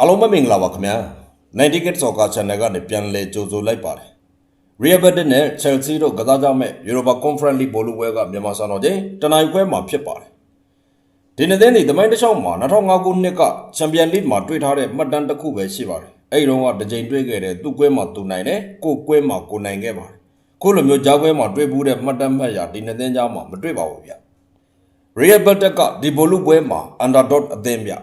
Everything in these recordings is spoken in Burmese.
အားလုံးပဲမင်္ဂလာပါခင်ဗျာ90 Kid Soccer Channel ကနေပြန်လည်ကြိုဆိုလိုက်ပါတယ် Real Madrid နဲ့ Chelsea တို့ကစားကြမဲ့ Europa Conference League ဘောလုံးပွဲကမြန်မာစံတော်ချိန်တနင်္ဂနွေခွဲမှာဖြစ်ပါတယ်ဒီနေ့တဲ့နေ့သမိုင်းတစ်လျှောက်မှာ2005ခုနှစ်က Champions League မှာတွေ့ထားတဲ့မှတ်တမ်းတစ်ခုပဲရှိပါတယ်အဲ့ဒီတော့ကတစ်ကြိမ်တွေ့ခဲ့တဲ့သူ့ကွဲမှာသူနိုင်တယ်ကိုယ်ကွဲမှာကိုနိုင်ခဲ့ပါတယ်ခုလိုမျိုးကြားကွဲမှာတွေ့ဘူးတဲ့မှတ်တမ်းမှတ်ရာဒီနေ့တဲ့ကြားမှာမတွေ့ပါဘူးဗျ Real Madrid ကဒီဘောလုံးပွဲမှာ underdog အသင်းဗျ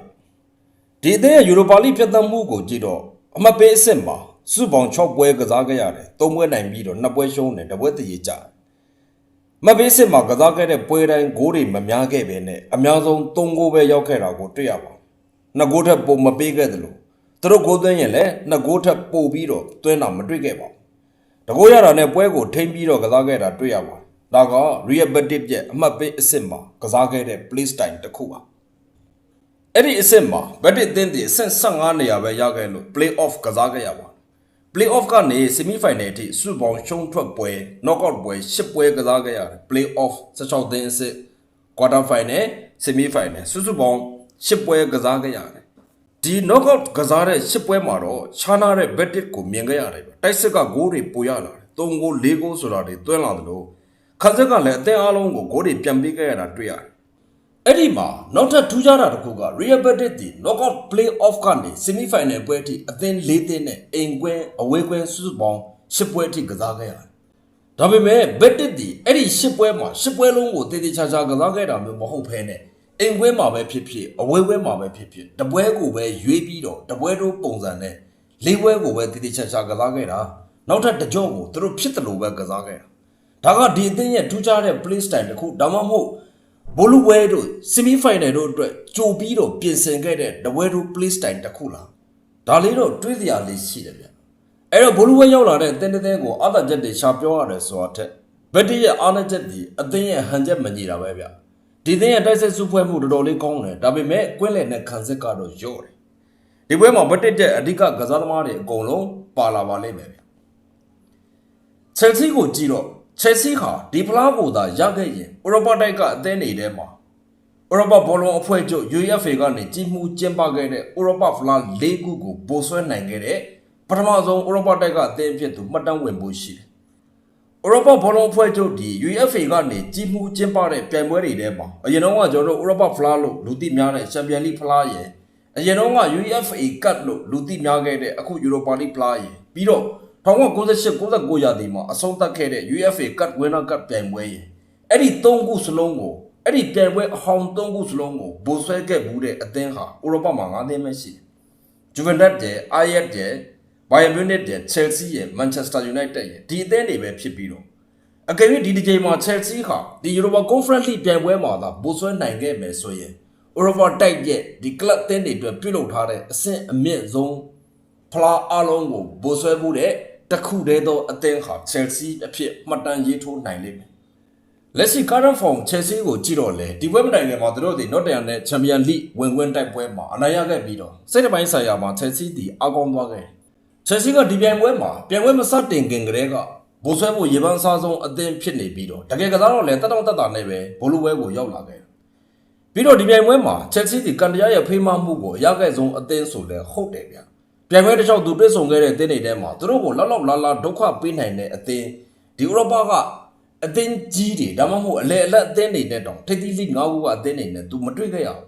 ဒီအသင်းရဲ့ယူရိုပါလိဖြတ်သန်းမှုကိုကြည့်တော့အမှတ်ပေးအဆင့်မှာစုပေါင်း6ပွဲကစားခဲ့ရတယ်။3ပွဲနိုင်ပြီးတော့2ပွဲရှုံးတယ်တစ်ပွဲတည်ကြတယ်။အမှတ်ပေးအဆင့်မှာကစားခဲ့တဲ့ပွဲတိုင်းဂိုးတွေမများခဲ့ပဲနဲ့အများဆုံး3ဂိုးပဲရောက်ခဲ့တာကိုတွေ့ရပါတယ်။2ဂိုးထက်ပိုမပေးခဲ့သလိုသူတို့ဂိုးသွင်းရင်လည်း2ဂိုးထက်ပိုပြီးတော့သွင်းတာမတွေ့ခဲ့ပါဘူး။တကိုးရတာနဲ့ပွဲကိုထိမ့်ပြီးတော့ကစားခဲ့တာတွေ့ရပါတယ်။ဒါက Real Madrid ရဲ့အမှတ်ပေးအဆင့်မှာကစားခဲ့တဲ့ play style တစ်ခုပါ။ အဲ့ဒီအဆင့်မှာဘက်တစ်အသင်းတည်အဆင့်15နေရာပဲရခဲ့လို့ play off ကစားခဲ့ရပါ play off ကနေ semi final အထိစုပေါင်းရှုံးထွက်ပွဲ knockout ပွဲ10ပွဲကစားခဲ့ရတယ် play off 16သင်းအဆင့် quarter final semi final စုစုပေါင်း10ပွဲကစားခဲ့ရတယ်ဒီ knockout ကစားတဲ့10ပွဲမှာတော့ခြားနာတဲ့ bet ကိုမြင်ခဲ့ရတယ်ဗျတိုက်စစ်ကဂိုးတွေပိုရလာတယ်3ဂိုး4ဂိုးဆိုတာတွေတွင်းလာတယ်လို့ခန်းစက်ကလည်းအသင်းအားလုံးကိုဂိုးတွေပြန်ပေးခဲ့ရတာတွေ့ရတယ် အဲ့ဒီမှာနောက်ထပ်ထူးခြားတာတစ်ခုက Real Madrid ဒီ knockout play off ကနေ semi final ပွဲအထိအသင်း၄သင်းနဲ့အိမ်ကွင်းအဝေးကွင်းစုစုပေါင်း၈ပွဲအထိကစားခဲ့ရတယ်။ဒါပေမဲ့ Betis ဒီအဲ့ဒီ၈ပွဲမှာ၈ပွဲလုံးကိုတည်တည်ချာချာကစားခဲ့တာမျိုးမဟုတ်ဘဲနဲ့အိမ်ကွင်းမှာပဲဖြစ်ဖြစ်အဝေးကွင်းမှာပဲဖြစ်ဖြစ်တပွဲကိုပဲရွေးပြီးတော့တပွဲတို့ပုံစံနဲ့လေးပွဲကိုပဲတည်တည်ချာချာကစားခဲ့တာနောက်ထပ်တစ်ကြော့ကိုသူတို့ဖြစ်တယ်လို့ပဲကစားခဲ့တာဒါကဒီအသင်းရဲ့ထူးခြားတဲ့ play style တစ်ခုဒါမှမဟုတ် ဘိုလူဝဲတို့ semi final တို့အတွက်ကြိုပြီးတော့ပြင်ဆင်ခဲ့တဲ့တဝဲတို့ play style တစ်ခုလားဒါလေးတော့တွေးစရာလေးရှိတယ်ဗျအဲ့တော့ဘိုလူဝဲရောက်လာတဲ့တင်းတင်းကိုအာသာချက်တွေရှာပြောရတယ်ဆိုတာထက်ဘက်တီရဲ့အာနာချက်ဒီအသင်းရဲ့ဟန်ချက်မညီတာပဲဗျဒီသင်းရဲ့တိုက်ဆက်စုဖွဲ့မှုတော်တော်လေးကောင်းတယ်ဒါပေမဲ့ကွင်းလည်နဲ့ခံစစ်ကတော့ညော့တယ်ဒီပွဲမှာဘက်တစ်ချက်အဓိကကစားသမားတွေအကုန်လုံးပါလာပါလိမ့်မယ်ဗျချက်စီကိုကြည့်တော့ ချက်စီဟာဒီဖလားကိုသာရခဲ့ရင်ဥရောပတိုက်ကအသင်းတွေထဲမှာဥရောပဘောလုံးအဖွဲ့ချုပ် UEFA ကနေကြီးမှုကျင်းပခဲ့တဲ့ဥရောပဖလား၄ခုကိုပိုဆွဲနိုင်ခဲ့တဲ့ပထမဆုံးဥရောပတိုက်ကအသင်းဖြစ်သူမှတ်တမ်းဝင်ဖို့ရှိတယ်။ဥရောပဘောလုံးအဖွဲ့ချုပ်ဒီ UEFA ကနေကြီးမှုကျင်းပတဲ့ပြိုင်ပွဲတွေထဲမှာအရင်တော့ကကျွန်တော်တို့ဥရောပဖလားလို့လူသိများတဲ့ Champions League ဖလားရယ်အရင်တော့က UEFA Cup လို့လူသိများခဲ့တဲ့အခု Europa League ဖလားရယ်ပြီးတော့ 1998 99ရာသီမှာအဆုံးသတ်ခဲ့တဲ့ UEFA Cup Winner Cup ပြိုင်ပွဲရယ်အဲ့ဒီ၃ခုစလုံးကိုအဲ့ဒီပြိုင်ပွဲအဟောင်း၃ခုစလုံးကိုဘိုးဆွဲခဲ့ဘူးတဲ့အသင်းဟာဥရောပမှာ၅သင်းပဲရှိတယ်။ Juventus ရဲ့ Ajax ရဲ့ Bayern Munich ရဲ့ Chelsea ရဲ့ Manchester United ရဲ့ဒီအသင်းတွေပဲဖြစ်ပြီးတော့အကယ်၍ဒီဒီချိန်မှာ Chelsea ဟာဒီ Europa Conference League ပြိုင်ပွဲမှာသာဘိုးဆွဲနိုင်ခဲ့မယ်ဆိုရင် Europa တိုက်ရဲ့ဒီ club အသင်းတွေအတွက်ပြုလုပ်ထားတဲ့အဆင့်အမြင့်ဆုံးဖလားအလုံးကိုဘိုးဆွဲမှုတဲ့ တစ်ခုတည်းသောအသင်းဟာ Chelsea အဖြစ်မှတ်တမ်းရေးထိုးနိုင်လိမ့်မယ်။လက်ရှိ current form Chelsea ကိုကြည့်တော့လေဒီပွဲမတိုင်ခင်မှာသူတို့ဒီ Nottingham နဲ့ Champions League ဝင်ခွင့်တိုက်ပွဲမှာအနိုင်ရခဲ့ပြီးတော့စိတ်တစ်ပိုင်းဆိုင်ရာမှာ Chelsea ဒီအကောင်းသွားခဲ့တယ်။ Chelsea ကဒီပြိုင်ပွဲမှာပြိုင်ပွဲမစတင်ခင်ကတည်းကဘိုးဆွဲဖို့ရေပန်းစားဆုံးအသင်းဖြစ်နေပြီးတော့တကယ်ကစားတော့လေတက်တောင့်တက်တာနဲ့ပဲဘိုလူဝဲကိုရောက်လာခဲ့တယ်။ပြီးတော့ဒီပြိုင်ပွဲမှာ Chelsea ဒီကန်တရာရဲ့ဖေးမမှုကိုရခဲ့ဆုံးအသင်းဆိုလဲဟုတ်တယ်ဗျ။ ပြိုင်ပွဲတစ်လျှောက်သူပြည့်စုံခဲ့တဲ့အသင်းတွေထဲမှာသူတို့ကိုလောက်လောက်လာလာဒုက္ခပေးနိုင်တဲ့အသင်းဒီဥရောပကအသင်းကြီးတွေဒါမှမဟုတ်အလဲအလက်အသင်းတွေနဲ့တောင်ထိပ်သီးလိ၅ခုကအသင်းတွေနဲ့သူမတွေ့ခဲ့ရဘူး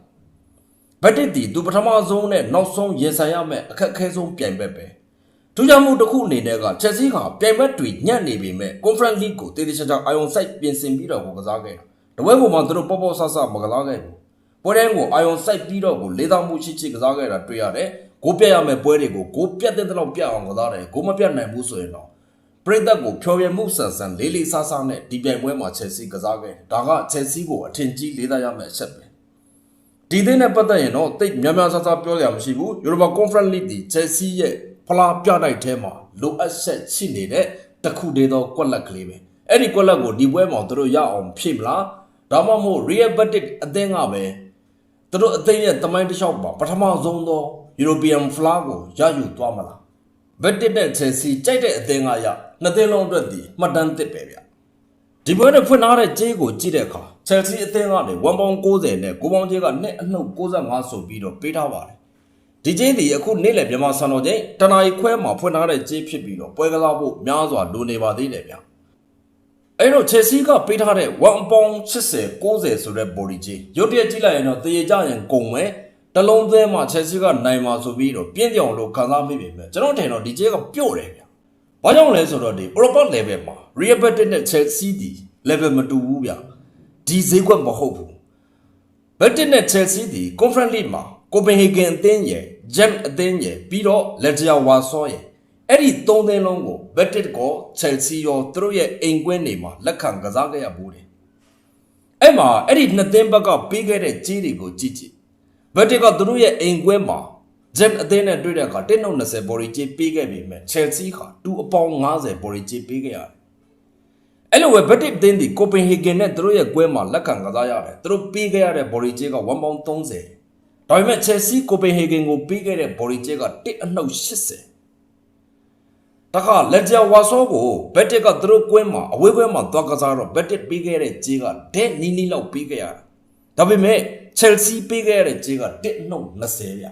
။ဘက်တစ်ဒီသူပထမဆုံးနဲ့နောက်ဆုံးရင်ဆိုင်ရမယ့်အခက်အခဲဆုံးပြိုင်ပွဲပဲ။ထူးခြားမှုတစ်ခုအနေနဲ့က Chelsea ဟာပြိုင်ပွဲတွေညံ့နေပေမဲ့ Conference League ကိုတည်တည်ချာချာအာရုံစိုက်ပြင်ဆင်ပြီးတော့ကိုကစားခဲ့တာ။တပွဲပေါ်မှာသူတို့ပေါ့ပေါ့ဆဆမကစားခဲ့ဘူး။ပွဲတိုင်းကိုအာယုံစိုက်ပြီးတော့ကိုလေးသောမှုရှိရှိကစားခဲ့တာတွေ့ရတယ်။ ကိုပြတ်ရမယ့်ပွဲတွေကိုကိုပြတ်တဲ့တော့ပြတ်အောင်ကစားတယ်။ကိုမပြတ်နိုင်ဘူးဆိုရင်တော့ပရိသတ်ကိုဖြောပြမှုဆန်ဆန်လေးလေးဆဆနဲ့ဒီပြိုင်ပွဲမှာချက်စီကစားခဲ့တယ်။ဒါကချက်စီကိုအထင်ကြီးလေးစားရမယ့်အချက်ပဲ။ဒီသင်းနဲ့ပတ်သက်ရင်တော့တိတ်များများဆဆပြောရမှာမရှိဘူး။ Europa Conference League ဒီချက်စီရဲ့ဖလားပြတိုက်ထဲမှာလိုအပ်ချက်ရှိနေတဲ့တစ်ခုတည်းသောကွက်လက်ကလေးပဲ။အဲ့ဒီကွက်လက်ကိုဒီပွဲမှာသူတို့ရအောင်ဖြည့်မလား။ဒါမှမဟုတ် Real Betis အသင်းကပဲသူတို့အသိရဲ့တမိုင်းတစ်လျှောက်ပါပထမဆုံးသော European flag ကိုရယူသွားမလားဘက်တစ်နဲ့ Chelsea ကြိုက်တဲ့အသင်းကရနှစ်သင်းလုံးအတွက်ဒီမှတ်တမ်းသစ်ပဲဗျဒီပွဲနဲ့ဖွင့်ထားတဲ့ကြေးကိုကြည့်တဲ့အခါ Chelsea အသင်းကနေ1ပေါင်း90နဲ့9ပေါင်းကြေးကနှစ်အနှုတ်65ဆိုပြီးတော့ပေးထားပါတယ်ဒီကျေးဒီအခုနေ့လည်မြန်မာစံတော်ချိန်တနာရီခွဲမှာဖွင့်ထားတဲ့ကျေးဖြစ်ပြီးတော့ပွဲကစားဖို့များစွာလိုနေပါသေးတယ်ဗျအဲ့တော့ Chelsea ကပေးထားတဲ့1ပေါင်80 90ဆိုတဲ့ body ကြီးရုတ်တရက်ကြည့်လိုက်ရင်တော့တရေကြရင်ကုန်မယ် တလုံးသွဲမှာ Chelsea ကနိုင်မှာဆိုပြီးတော့ပြင်းပြောင်လို့ခံစားမိပြီမဲ့ကျွန်တော်ထင်တော့ဒီကျေးကပြုတ်တယ်ဗျဘာကြောင့်လဲဆိုတော့ဒီ Europa level မှာ Real Madrid နဲ့ Chelsea ဒီ level မတူဘူးဗျဒီဈေးကွက်မဟုတ်ဘူးဘက်တစ်နဲ့ Chelsea ဒီ Conference League မှာ Copenhagen အသင်းရဲ့ Gem အသင်းရဲ့ပြီးတော့ Legia Warsaw ရဲ့အဲ့ဒီသုံးသင်းလုံးကိုဘက်တစ်ကော Chelsea ရောသူတို့ရဲ့အိမ်ကွင်းတွေမှာလက်ခံကစားခဲ့ရဘူးတယ်အဲ့မှာအဲ့ဒီနှစ်သင်းဘက်ကပေးခဲ့တဲ့ကြီးတွေကိုကြည့်ကြည့် ဘက်တစ်ကသူတို့ရဲ့အိမ်ကွင်းမှာ Gem အသင်းနဲ့တွေ့တဲ့အခါ120ဘော်ရီကြီးပေးခဲ့ပြီမဲ့ Chelsea က2အပေါင်း90ဘော်ရီကြီးပေးခဲ့ရတယ်အဲ့လိုပဲဘက်တစ်တင်းဒီကိုပင်ဟေဂင်နဲ့သူတို့ရဲ့ကွဲမှာလက်ခံကစားရတယ်သူတို့ပေးခဲ့ရတဲ့ဘော်ရီဂျေက1ပေါင်30ဒါပေမဲ့ချက်စီကိုပင်ဟေဂင်ကိုပေးခဲ့တဲ့ဘော်ရီဂျေက1အနှုတ်80တခါလက်ဂျာဝါဆောကိုဘက်တစ်ကသူတို့ကွင်းမှာအဝေးကွင်းမှာသွားကစားတော့ဘက်တစ်ပေးခဲ့တဲ့ဂျေကဒဲနီနီလောက်ပေးခဲ့ရတာဒါပေမဲ့ ချက်စီပေးခဲ့ရတဲ့ဂျေက1အနှုတ်20ဗျ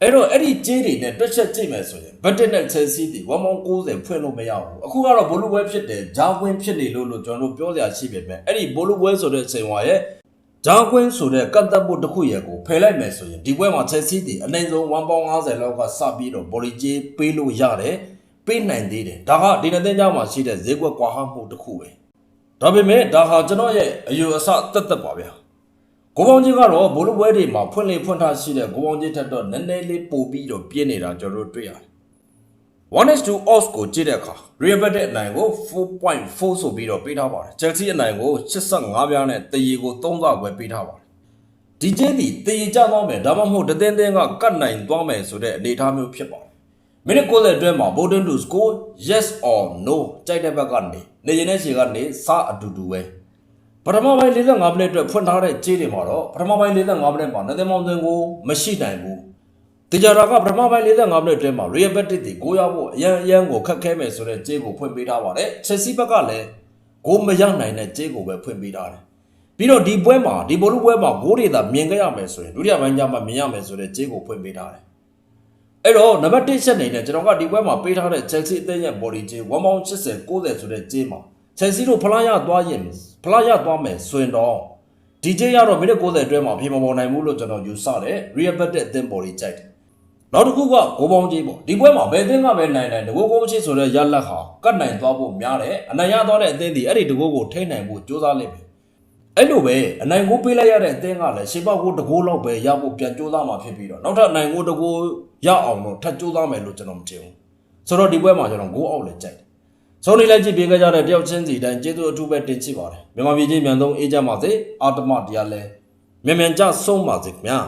အဲ့တော့အဲ့ဒီဂျေးတွေနဲ့တွက်ချက်ကြည့်မယ်ဆိုရင်ဘက်တစ်နဲ့ချက်စီဒီ1ပေါင်90ဖွင့်လို့မရဘူးအခုကတော့ဘိုလူပွဲဖြစ်တယ်ဂျာကွင်းဖြစ်နေလို့လို့ကျွန်တော်တို့ပြောစရာရှိပေမဲ့အဲ့ဒီဘိုလူပွဲဆိုတဲ့ချိန်ဝါရဲ့ဂျာကွင်းဆိုတဲ့ကတ်တပ်ဖို့တစ်ခုရဲ့ကိုဖယ်လိုက်မယ်ဆိုရင်ဒီပွဲမှာချက်စီဒီအနိုင်ဆုံး1ပေါင်90လောက်ကစပြီးတော့ဘော်လီဂျေးပေးလို့ရတယ်ပေးနိုင်သေးတယ်ဒါကဒီနေ့တင်ကြမှာရှိတဲ့ဈေးကွက်ကွာဟမှုတစ်ခုပဲဒါပေမဲ့ဒါဟာကျွန်တော်ရဲ့အယူအဆတက်တက်ပါဗျာ ကိုပေါင်းကြီးကတော့ဘိုးလူပွဲတွေမှာဖွင့်လေဖွင့်ထားရှိတဲ့ကိုပေါင်းကြီးထက်တော့နည်းနည်းလေးပိုပြီးတော့ပြင်းနေတာကျွန်တော်တို့တွေ့ရတယ်။1:2 odds ကိုကြည့်တဲ့အခါ Real Madrid အနိုင်ကို4.4ဆိုပြီးတော့ပေးထားပါတယ်။ Chelsea အနိုင်ကို85ပြားနဲ့တရီကို3ဆခွဲပေးထားပါတယ်။ဒီကျင်းဒီတရီကျသွားမယ်ဒါမှမဟုတ်တသင်းသင်းကကတ်နိုင်သွားမယ်ဆိုတဲ့အနေအထားမျိုးဖြစ်ပါတယ်။မိနစ်90အတွင်းမှာ Bolton to score yes or no ကြိုက်တဲ့ဘက်ကနေနေရင်နဲ့ခြေကနေစအတူတူပဲ။ ပထမပိုင်း45မိနစ်အတွက်ဖွင့်ထားတဲ့ကြေးတွေမှာတော့ပထမပိုင်း45မိနစ်မှာနသင်မောင်သွင်းကိုမရှိနိုင်ဘူး။တေချာတာကပထမပိုင်း45မိနစ်အတွင်းမှာ Real Madrid တွေကိုရဖို့အရန်အရန်ကိုခက်ခဲမယ်ဆိုတဲ့ကြေးကိုဖွင့်ပေးထားပါတယ်။ Chelsea ဘက်ကလည်းကိုမရနိုင်တဲ့ကြေးကိုပဲဖွင့်ပေးထားတယ်။ပြီးတော့ဒီပွဲမှာဒီဘောလုံးပွဲမှာဂိုးတွေသာမြင်ခဲ့ရမယ်ဆိုရင်ဒုတိယပိုင်းကျမှမြင်ရမယ်ဆိုတဲ့ကြေးကိုဖွင့်ပေးထားတယ်။အဲ့တော့နံပါတ်1ချက်နေနဲ့ကျွန်တော်ကဒီပွဲမှာပေးထားတဲ့ Chelsea အသင်းရဲ့ body ကြေး1ပေါင်း80 90ဆိုတဲ့ကြေးမှာ Chelsea တို့ဖလားရသွားရင်ဖလားရသွားမယ်ဆိုရင်တော့ဒီကြေးရတော့မိနစ်90အတွင်းမှာအပြေမပေါ်နိုင်ဘူးလို့ကျွန်တော်ယူဆတယ် Real Madrid အသင်း body ကြိုက်တယ်နောက်တစ်ခုကဂိုးပေါင်းကြေးပေါ့ဒီပွဲမှာဘယ်အသင်းကပဲနိုင်နိုင်တကိုးကိုးမရှိဆိုတဲ့ရလက်ဟာကတ်နိုင်သွားဖို့များတယ်အနိုင်ရသွားတဲ့အသင်းဒီအဲ့ဒီတကိုးကိုထိနိုင်ဖို့ကြိုးစားလိမ့်မယ်အဲ့လိုပဲအနိုင်ကိုပေးလိုက်ရတဲ့အသင်းကလည်းရှေ့ပေါက်ကိုတကိုးလောက်ပဲရဖို့ပြန်ကြိုးစားမှာဖြစ်ပြီးတော့နောက်ထပ်အနိုင်ကိုတကိုးရအောင်တော့ထပ်ကြိုးစားမယ်လို့ကျွန်တော်မထင်ဘူးဆိုတော့ဒီပွဲမှာကျွန်တော်ဂိုးအောက်လည်းကြိုက်တယ် ဆုံးနေလိုက်ကြည့်ပေးကြတဲ့တယောက်ချင်းစီတိုင်းကျေးဇူးအထူးပဲတင်ချစ်ပါတယ်မြန်မာပြည်ချင်းမြန်ဆုံးအေးကြပါစေအာတမတရားလဲမြန်မြန်ကြဆုံးပါစေခင်ဗျာ